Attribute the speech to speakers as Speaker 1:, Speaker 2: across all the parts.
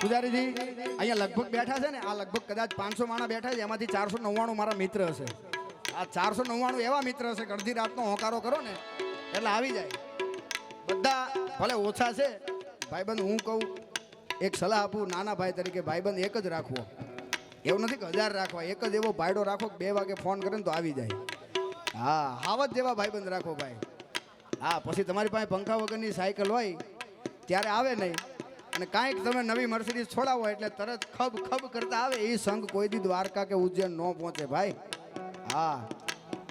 Speaker 1: પૂજારીજી, અહીંયા લગભગ બેઠા છે ને, આ લગભગ કદાચ પાંચસો માણા બેઠા છે, એમાંથી ચારસો નવ્વાણું મારા મિત્ર હશે. આ ચારસો નવ્વાણું એવા મિત્ર હશે અડધી રાતનો હોકારો કરો ને, એટલે આવી જાય. બધા ભલે ઓછા છે, ભાઈબંધ હું કહું, એક સલાહ આપું, નાના ભાઈ તરીકે ભાઈબંધ એક જ રાખવો. એવું નથી કે હજાર રાખવા, એક જ એવો ભાઈડો રાખો બે વાગે ફોન કરે ને તો આવી જાય. હા હાવત જેવા ભાઈબંધ રાખો ભાઈ. હા, પછી તમારી પાસે પંખા વગરની સાયકલ હોય, ત્યારે આવે નહીં. અને કાંઈક તમે નવી મર્સિડીઝ છોડાવો એટલે તરત ખબ ખબ કરતા આવે એ સંઘ કોઈ દી દ્વારકા કે ઉજ્જૈન ન પહોંચે ભાઈ. હા.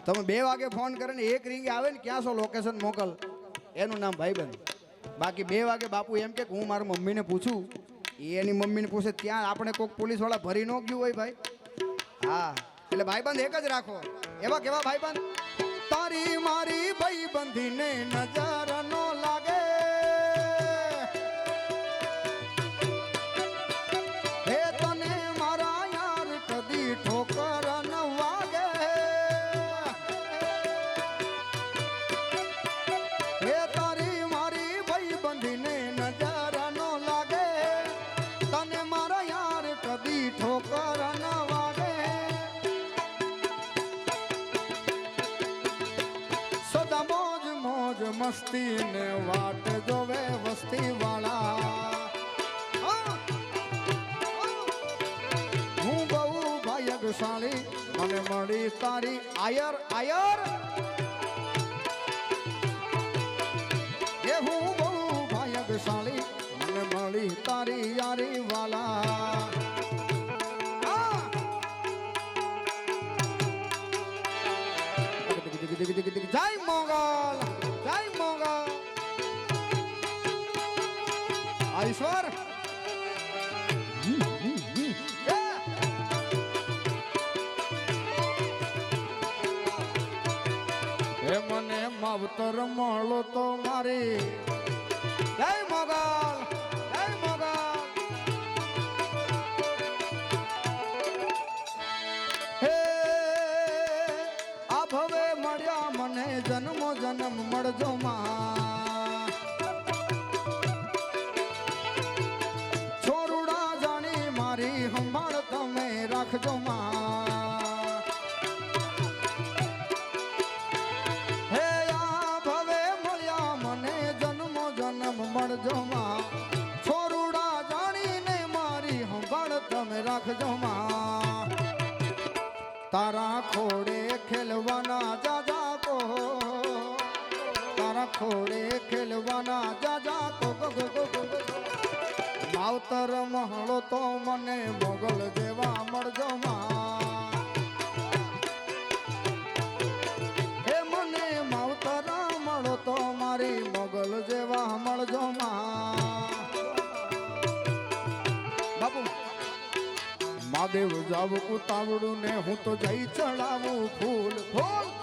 Speaker 1: તમે બે વાગે ફોન કરે ને એક રીંગે આવે ને ક્યાં છો લોકેશન મોકલ. એનું નામ ભાઈબંધ. બાકી બે વાગે બાપુ એમ કે હું મારી મમ્મીને પૂછું. એની મમ્મીને પૂછે ત્યાં આપણે કોઈક પોલીસવાળા ભરી ન ગયું હોય ભાઈ. હા. એટલે ભાઈબંધ એક જ રાખો. એવા કેવા ભાઈબંધ? તારી મારી ભાઈબંધીને નજર નો મસ્તી ને વાટ જોવે વસ્તી વાળા હું બહુ ભાગ્યશાળી મને મળી તારી આયર આયર. એ હું બહુ ભાગ્યશાળી મને મળી તારી યારી વાલા જય મોગલ. ઈશ્વર એ મને માવતર મળો તો મારી. જય મોગલ જય મોગલ. હે આ ભવે મળ્યા મને જન્મો જન્મ મળજો માં. રાખજો માં હે આ ભવે મળ્યા મને જન્મો જન્મ મળજો માં છોરુડા જાણીને મારી સંભાળ તમે રાખજો મળો તો મારી મોગલ જેવા મળજો માં. બાપુ. મહાદેવ જાવ ઉતાવળું ને હું તો જઈ ચડાવું ફૂલ ફૂલ.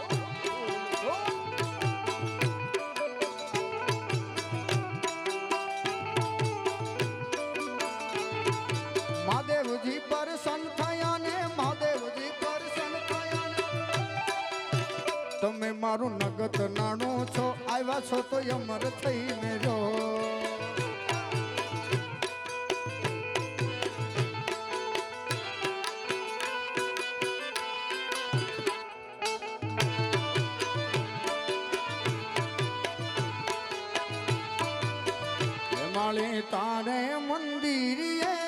Speaker 1: મારું નગત નાણું છો. આવ્યા છો તો અમર થઈને જો માળી તારે મંદિરિયે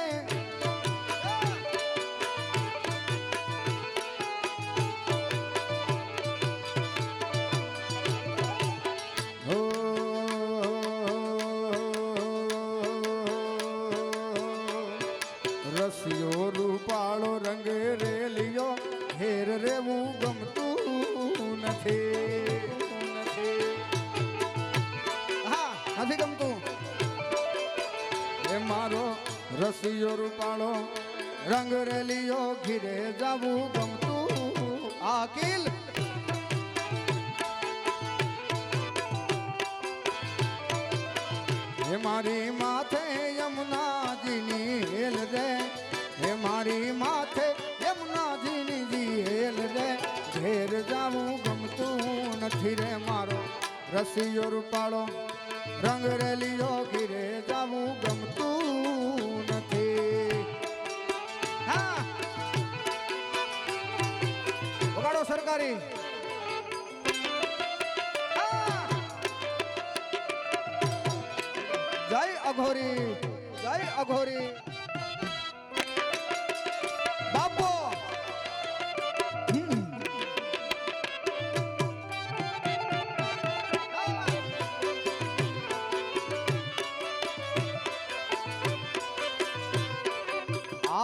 Speaker 1: રેલિયો રહેવું ગમતું નથી. હા, નથી ગમતું? એ મારો રસિયો રૂપાળો, રંગ રેલીઓ ઘીરે જવું ગમતું. આકિલ! મારી માથે યમુનાજીની હેલ રે સિયો રૂપાળો રંગ રેલીઓ ઘીરે જાવું ગમતું નથી. હા. વગાડો સરકારી. જય અઘોરી જય અઘોરી.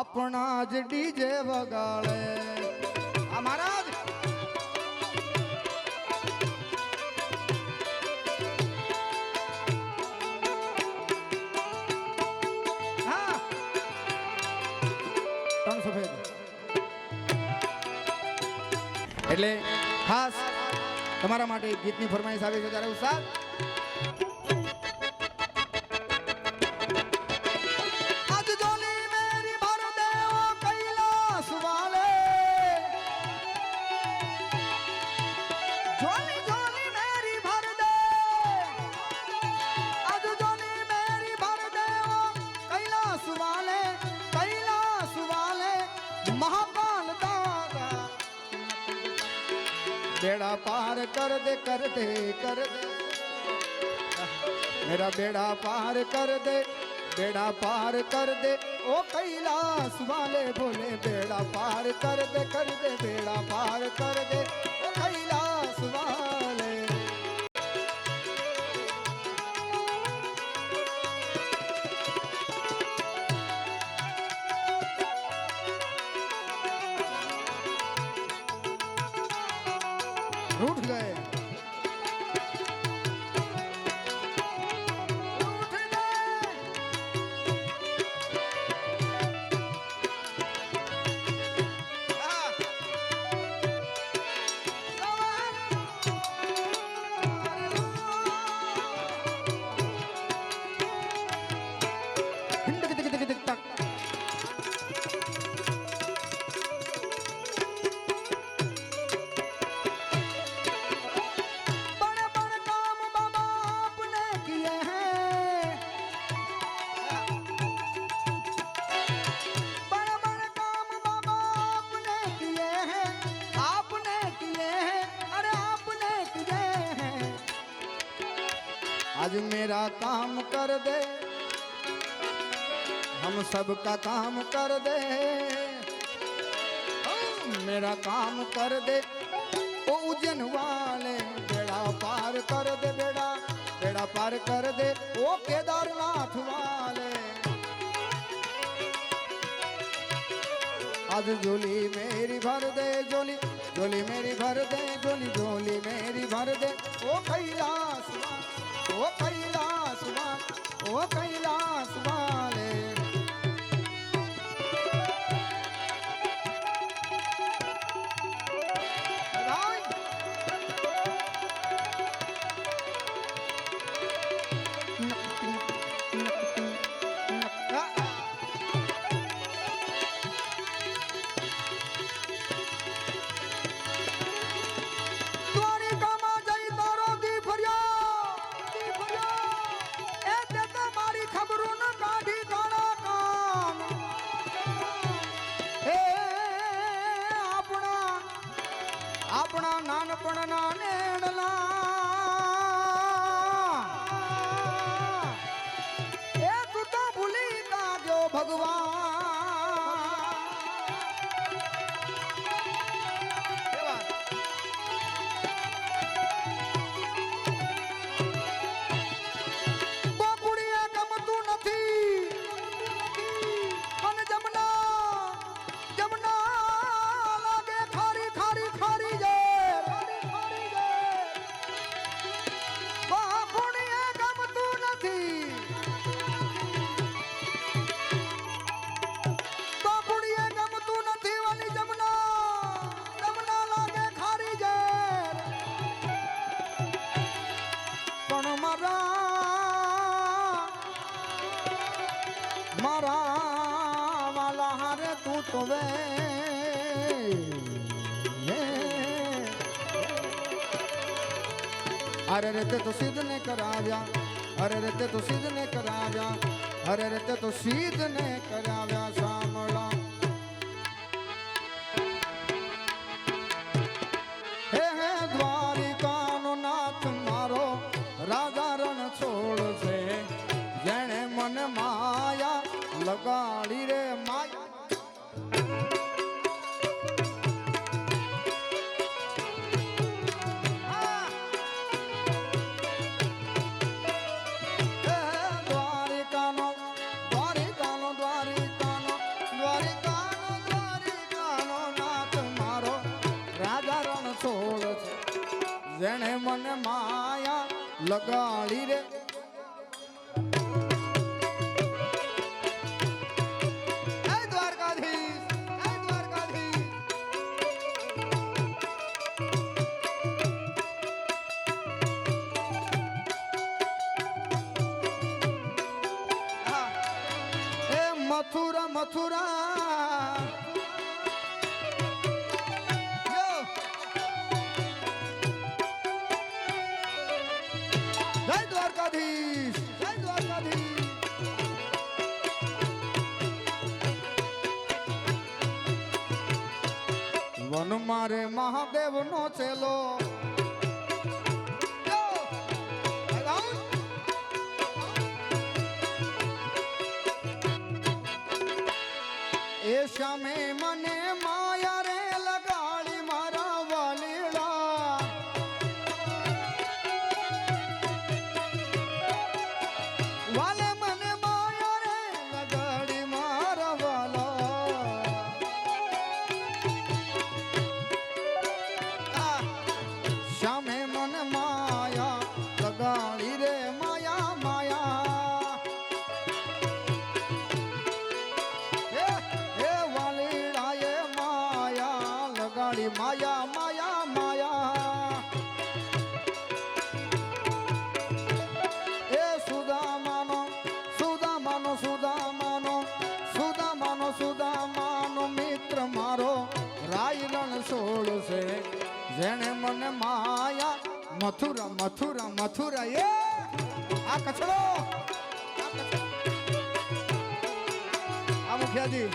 Speaker 1: આપણા જ ડીજે વગાડે. એટલે ખાસ તમારા માટે ગીતની ફરમાઈશ આવી છે ત્યારે ઉસ્તાદ ਮਹਾਕਾਲ ਦਾਦਾ ਬੇੜਾ ਪਾਰ ਕਰਦੇ ਕਰਦੇ ਕਰਦੇ। ਮੇਰਾ ਬੇੜਾ ਪਾਰ ਕਰਦੇ, ਬੇੜਾ ਪਾਰ ਕਰਦੇ। ਉਹ ਕੈਲਾਸ ਵਾਲੇ ਬੋਲੇ, ਬੇੜਾ ਪਾਰ ਕਰਦੇ ਕਰਦੇ, ਬੇੜਾ ਪਾਰ ਕਰਦੇ। आज मेरा काम कर दे हम सबका काम कर दे मेरा काम कर दे ओ उज्जैन वाले बेड़ा पार कर दे बेड़ा बेड़ा पार कर दे ओ केदारनाथ वाले आज झोली मेरी भर दे झोली झोली मेरी भर दे झोली झोली मेरी भर दे ओ कैलाश કૈલાસ વાલે. હરે રતે તો સિદ્ધ ને કરાવ્યા હરે રતે તો સિદ્ધ ને કરાવ્યા હરે રતે તો સિદ્ધ ને કરાવ્યા સાંભળા હે હે દ્વારિકાનો નાથ મારો રાજા રણ છોડ છે જેણે મન માયા લગાડી રે જેણે મને માયા લગાડી રે. મથુરા મથુરા. દ્વારકાધીશ જય દ્વારકાધીશ વન મારે મહાદેવ નો છેલો એ શ્યામે મથુરા મથુરા મથુરા એ! આ કચડો! આ મુખિયાજી!